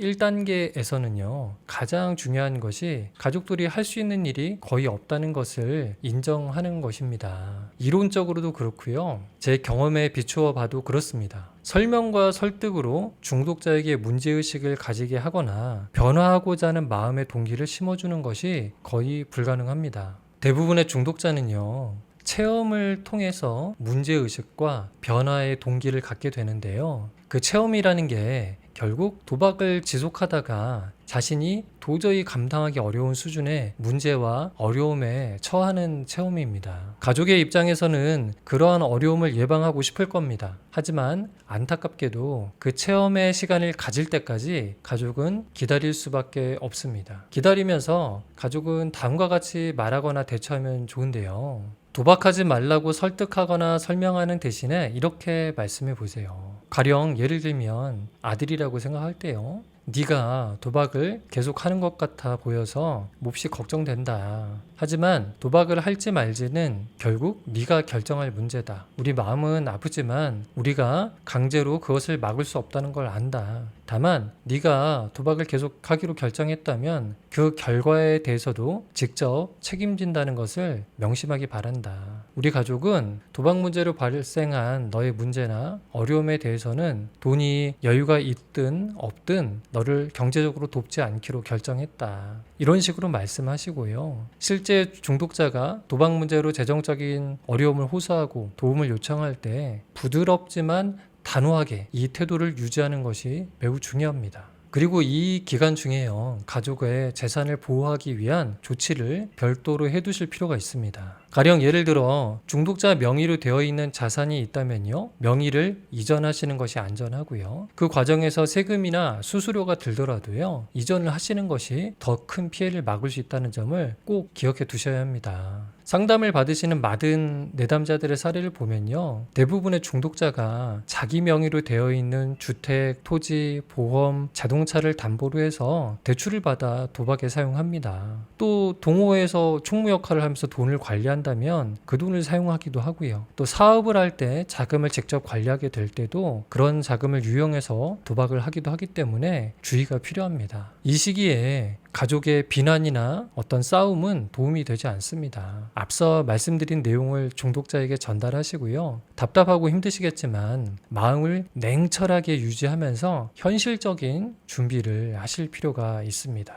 1단계에서는요, 가장 중요한 것이 가족들이 할 수 있는 일이 거의 없다는 것을 인정하는 것입니다. 이론적으로도 그렇고요. 제 경험에 비추어 봐도 그렇습니다. 설명과 설득으로 중독자에게 문제의식을 가지게 하거나 변화하고자 하는 마음의 동기를 심어주는 것이 거의 불가능합니다. 대부분의 중독자는요, 체험을 통해서 문제의식과 변화의 동기를 갖게 되는데요. 그 체험이라는 게 결국 도박을 지속하다가 자신이 도저히 감당하기 어려운 수준의 문제와 어려움에 처하는 체험입니다. 가족의 입장에서는 그러한 어려움을 예방하고 싶을 겁니다. 하지만 안타깝게도 그 체험의 시간을 가질 때까지 가족은 기다릴 수밖에 없습니다. 기다리면서 가족은 다음과 같이 말하거나 대처하면 좋은데요. 도박하지 말라고 설득하거나 설명하는 대신에 이렇게 말씀해 보세요. 가령 예를 들면 아들이라고 생각할 때요. 네가 도박을 계속 하는 것 같아 보여서 몹시 걱정된다. 하지만 도박을 할지 말지는 결국 네가 결정할 문제다. 우리 마음은 아프지만 우리가 강제로 그것을 막을 수 없다는 걸 안다. 다만 네가 도박을 계속하기로 결정했다면 그 결과에 대해서도 직접 책임진다는 것을 명심하기 바란다. 우리 가족은 도박 문제로 발생한 너의 문제나 어려움에 대해서는 돈이 여유가 있든 없든 너를 경제적으로 돕지 않기로 결정했다. 이런 식으로 말씀하시고요. 실제 중독자가 도박 문제로 재정적인 어려움을 호소하고 도움을 요청할 때 부드럽지만 단호하게 이 태도를 유지하는 것이 매우 중요합니다. 그리고 이 기간 중에요, 가족의 재산을 보호하기 위한 조치를 별도로 해 두실 필요가 있습니다. 가령 예를 들어 중독자 명의로 되어 있는 자산이 있다면요, 명의를 이전하시는 것이 안전하고요. 그 과정에서 세금이나 수수료가 들더라도요, 이전을 하시는 것이 더 큰 피해를 막을 수 있다는 점을 꼭 기억해 두셔야 합니다. 상담을 받으시는 많은 내담자들의 사례를 보면요. 대부분의 중독자가 자기 명의로 되어 있는 주택, 토지, 보험, 자동차를 담보로 해서 대출을 받아 도박에 사용합니다. 또 동호회에서 총무 역할을 하면서 돈을 관리 한다면 그 돈을 사용하기도 하고요. 또 사업을 할 때 자금을 직접 관리하게 될 때도 그런 자금을 유용해서 도박을 하기도 하기 때문에 주의가 필요합니다. 이 시기에 가족의 비난이나 어떤 싸움은 도움이 되지 않습니다. 앞서 말씀드린 내용을 중독자에게 전달하시고요. 답답하고 힘드시겠지만 마음을 냉철하게 유지하면서 현실적인 준비를 하실 필요가 있습니다.